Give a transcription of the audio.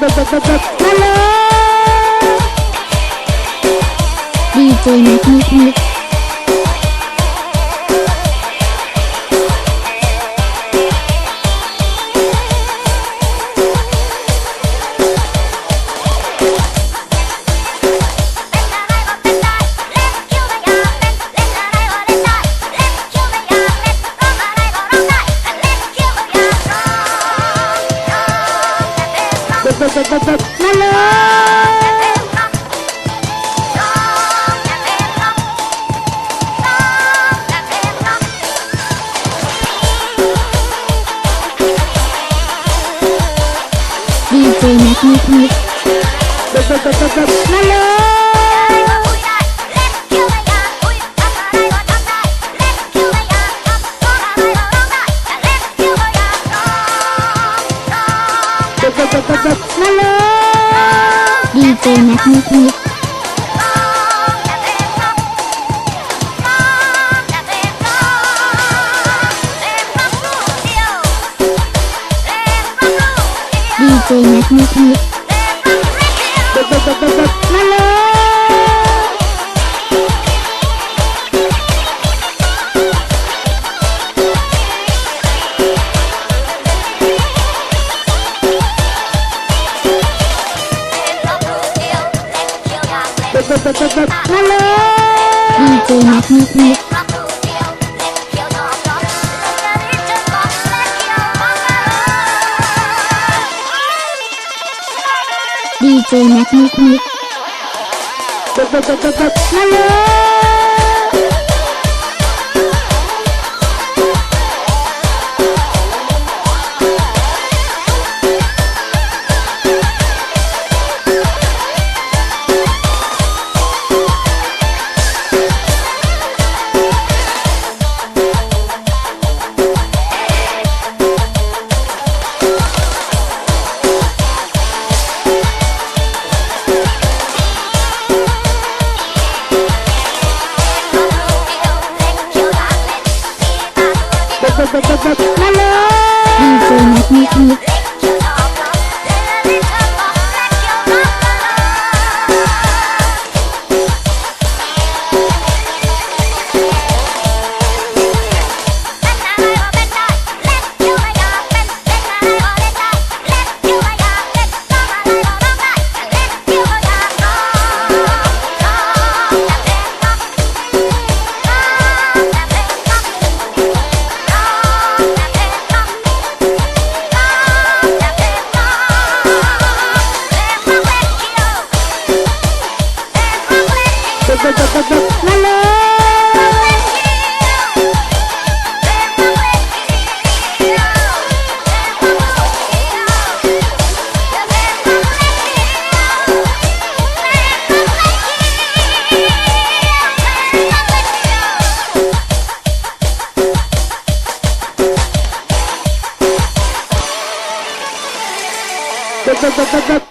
ดีเจ ดเด็ดเด็ดมาเลยดีเจแม็กนิกนิกมาเลย มาเลยดีเจแม็กนิกนิกดีเจแม็กนิกนิกมาเลย มาเลยดีเจแม็กนิกนิกดีเจแม็กนิกนิกมาเลย да да да да да.